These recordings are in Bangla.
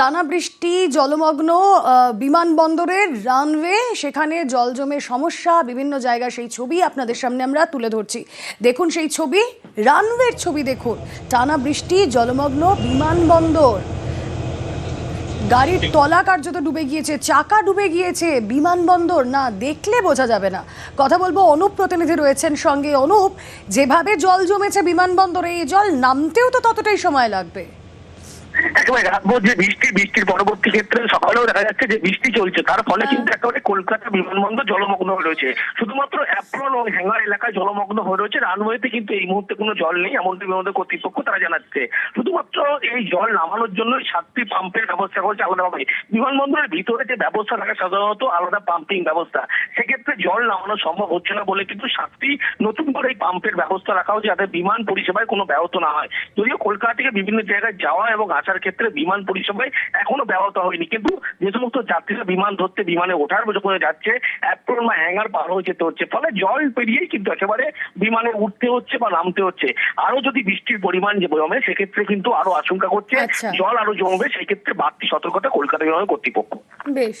টানা বৃষ্টি জলমগ্ন বিমানবন্দরের রানওয়ে, সেখানে জল জমে সমস্যা, বিভিন্ন জায়গায় সেই ছবি আপনাদের সামনে আমরা তুলে ধরছি। দেখুন সেই ছবি, রানওয়ের ছবি দেখুন। টানা বৃষ্টি জলমগ্ন, বিমানবন্দর। গাড়ির তলা কার্যত ডুবে গিয়েছে, চাকা ডুবে গিয়েছে, বিমানবন্দর না দেখলে বোঝা যাবে না। কথা বলব, অনুপ প্রতিনিধি রয়েছেন সঙ্গে। অনুপ, যেভাবে জল জমেছে বিমানবন্দরে, এই জল নামতেও তো ততটাই সময় লাগবে। একেবারে রাখব যে বৃষ্টি বৃষ্টির পরবর্তী ক্ষেত্রে সকালেও দেখা যাচ্ছে যে বৃষ্টি চলছে। তার ফলে কিন্তু একেবারে কলকাতা বিমানবন্দর জলমগ্ন হয়ে রয়েছে। শুধুমাত্র অ্যাপ্রন ও হ্যাঙ্গার এলাকায় জলমগ্ন হয়ে রয়েছে। রানওয়েতে কিন্তু এই মুহূর্তে কোনো জল নেই এমনটি বিমানবন্দর কর্তৃপক্ষ তারা জানাচ্ছে। শুধুমাত্র এই জল নামানোর জন্য সাতটি পাম্পের ব্যবস্থা করছে আলাদাভাবে বিমানবন্দরের ভিতরে যে ব্যবস্থা থাকে সাধারণত আলাদা পাম্পিং ব্যবস্থা। সেক্ষেত্রে জল নামানো সম্ভব হচ্ছে না বলে কিন্তু সাতটি নতুন করে এই পাম্পের ব্যবস্থা রাখা হচ্ছে যাতে বিমান পরিষেবায় কোনো ব্যাহত না হয়। যদিও কলকাতা থেকে বিভিন্ন জায়গায় যাওয়া এবং আসার ক্ষেত্রে বিমান পরিষেবায় এখনও ব্যাহত হয়নি। কিন্তু যে সমস্ত যাত্রীরা বিমান ধরতে বিমানে ওঠার যখন যাচ্ছে অ্যাপ্রন বা হ্যাঙ্গার পার হয়ে যেতে হচ্ছে। ফলে জল পেরিয়েই কিন্তু একেবারে বিমানে উঠতে হচ্ছে বা নামতে হচ্ছে। আরও যদি বৃষ্টির পরিমাণ যে জমে সেক্ষেত্রে কিন্তু আরও আশঙ্কা করছে আচ্ছা। জল আরও জমবে সেই ক্ষেত্রে বাড়তি সতর্কতা কলকাতা বিমান কর্তৃপক্ষ। বেশ।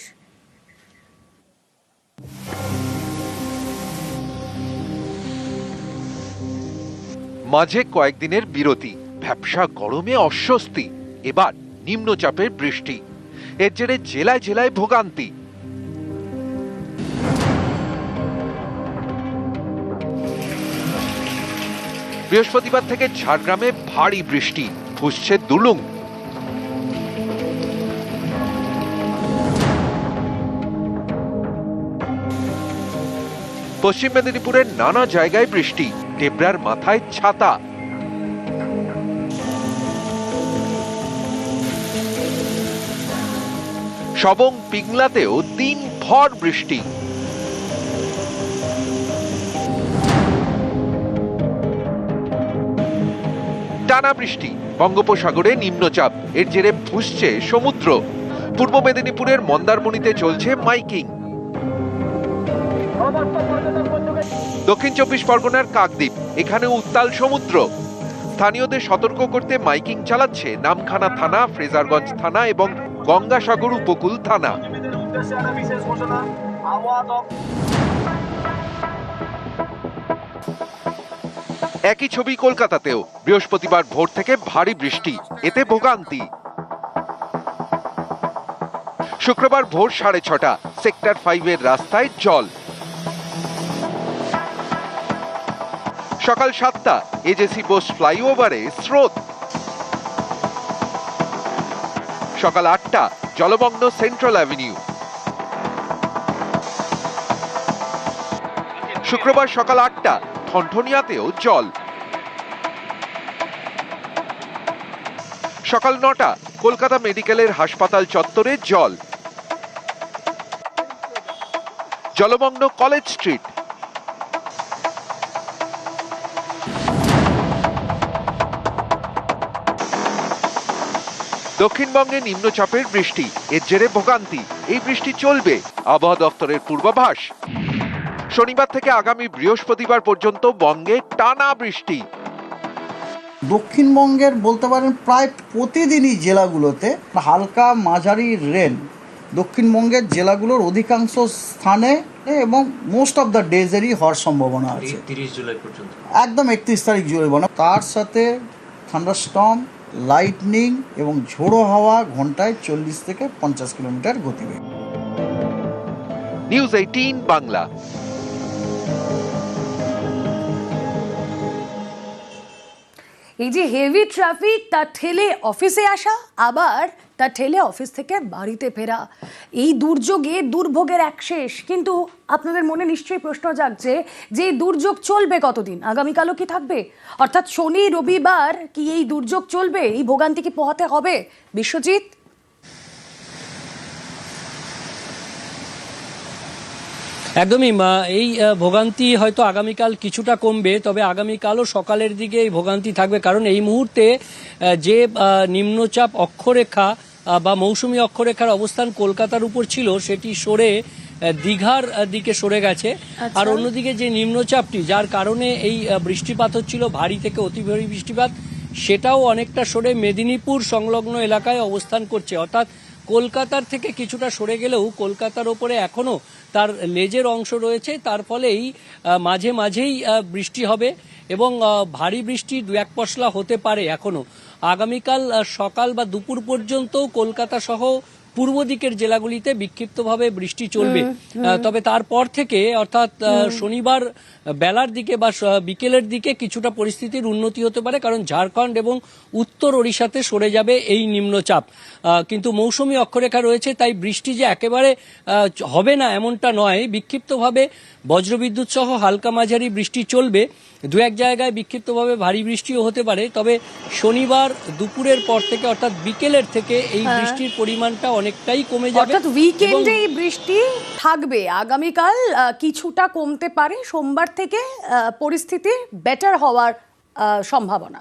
মাঝে কয়েকদিনের বিরতি। ভ্যাবসা গরমে অস্বস্তি। এবার নিম্নচাপের বৃষ্টি। এর জেরে জেলায় জেলায় ভোগান্তি। বৃহস্পতিবার থেকে ঝাড়গ্রামে ভারী বৃষ্টি ফুসছে দুলুং। পশ্চিম মেদিনীপুরের নানা জায়গায় বৃষ্টি টেবরার মাথায় ছাতা। সবং পিংলাতেও দিন ভর বৃষ্টি। টানা বৃষ্টি, বঙ্গোপসাগরে নিম্নচাপ, এর জেরে ফুসছে সমুদ্র। পূর্ব মেদিনীপুরের মন্দারমণিতে চলছে মাইকিং। দক্ষিণ চব্বিশ পরগনার কাকদ্বীপ এখানে উত্তাল সমুদ্র। স্থানীয়দের সতর্ক করতে মাইকিং চালাচ্ছে নামখানা থানা, ফ্রেজারগঞ্জ থানা এবং গঙ্গাসাগর উপকূল থানা। একই ছবি কলকাতাতেও। বৃহস্পতিবার ভোর থেকে ভারী বৃষ্টি, এতে ভোগান্তি। শুক্রবার ভোর সাড়ে ছটা, সেক্টর ফাইভের রাস্তায় জল। সকাল সাতটা, এজেসি বোস ফ্লাইওভারে স্রোত। সকাল আটটা জলমগ্ন সেন্ট্রাল অ্যাভিনিউ। শুক্রবার সকাল আটটা, ঠনঠনিয়াতেও জল। সকাল নটা, কলকাতা মেডিকেলের হাসপাতাল চত্বরে জল। জলমগ্ন কলেজ স্ট্রিট। দক্ষিণবঙ্গে নিম্নচাপের বৃষ্টি এর জেরে ভোগান্তি। এই বৃষ্টি চলবে। আবহাওয়া দপ্তরের পূর্বাভাস। শনিবার থেকে আগামী বৃহস্পতিবার পর্যন্ত বঙ্গে টানা বৃষ্টি। দক্ষিণবঙ্গের বলতে পারেন প্রায় প্রতিদিনই জেলাগুলোতে হালকা মাঝারি রেন দক্ষিণবঙ্গের জেলাগুলোর অধিকাংশ স্থানে এবং মোস্ট অফ দ্য ডেজেরই হওয়ার সম্ভাবনা আছে। তিরিশ জুলাই পর্যন্ত। একদম একত্রিশ তারিখ জুলাই বানা তার সাথে থান্ডারস্টর্ম লাইটনিং এবং ঝোড়ো হাওয়া ঘন্টায় চল্লিশ থেকে পঞ্চাশ কিলোমিটার গতিবেগ। নিউজ এইটিন বাংলা এই যে হেভি ট্রাফিক তা ঠেলে অফিসে আসা আবার তা ঠেলে অফিস থেকে বাড়িতে ফেরা। এই দুর্যোগে দুর্ভোগের এক শেষ। কিন্তু আপনাদের মনে নিশ্চয়ই প্রশ্ন জাগছে যে এই দুর্যোগ চলবে কতদিন? আগামীকালও কি থাকবে? অর্থাৎ শনি, রবিবার কি এই দুর্যোগ চলবে? এই ভোগান্তি কি পোহাতে হবে? বিশ্বজিৎ? একদমই এই ভোগান্তি হয়তো আগামীকাল কিছুটা কমবে, তবে আগামীকালও সকালের দিকে এই ভোগান্তি থাকবে। কারণ এই মুহূর্তে যে নিম্নচাপ অক্ষরেখা বা মৌসুমী অক্ষরেখার অবস্থান কলকাতার উপর ছিল সেটি সরে দীঘার দিকে সরে গেছে। আর অন্যদিকে যে নিম্নচাপটি যার কারণে এই বৃষ্টিপাত হচ্ছিল ভারী থেকে অতি ভারী বৃষ্টিপাত সেটাও অনেকটা সরে মেদিনীপুর সংলগ্ন এলাকায় অবস্থান করছে। অর্থাৎ কলকাতার থেকে কিছুটা সরে গেলেও কলকাতার ওপরে এখনও তার লেজের অংশ রয়েছে। তার ফলেই মাঝে মাঝেই বৃষ্টি হবে এবং ভারী বৃষ্টি দু এক পশলা হতে পারে এখনও। আগামীকাল সকাল বা দুপুর পর্যন্ত কলকাতা সহ পূর্ব দিকের জেলাগুলিতে বিক্ষিপ্তভাবে বৃষ্টি চলবে। তবে তারপর থেকে অর্থাৎ শনিবার বেলার দিকে বা বিকেলের দিকে কিছুটা পরিস্থিতির উন্নতি হতে পারে কারণ ঝাড়খণ্ড এবং উত্তর ওড়িশাতে সরে যাবে এই নিম্নচাপ। কিন্তু মৌসুমী অক্ষরেখা রয়েছে তাই বৃষ্টি যে একেবারে হবে না এমনটা নয়। বিক্ষিপ্তভাবে বজ্রবিদ্যুৎ সহ হালকা মাঝারি বৃষ্টি চলবে। দু এক জায়গায় বিক্ষিপ্তভাবে ভারী বৃষ্টিও হতে পারে তবে শনিবার দুপুরের পর থেকে অর্থাৎ বিকেলের থেকে এই বৃষ্টির পরিমাণটা অনেকটাই কমে যাবে অর্থাৎ উইকেন্ডে এই বৃষ্টি থাকবে। আগামীকাল কিছুটা কমতে পারে। সোমবার থেকে আহ, পরিস্থিতি বেটার হওয়ার সম্ভাবনা।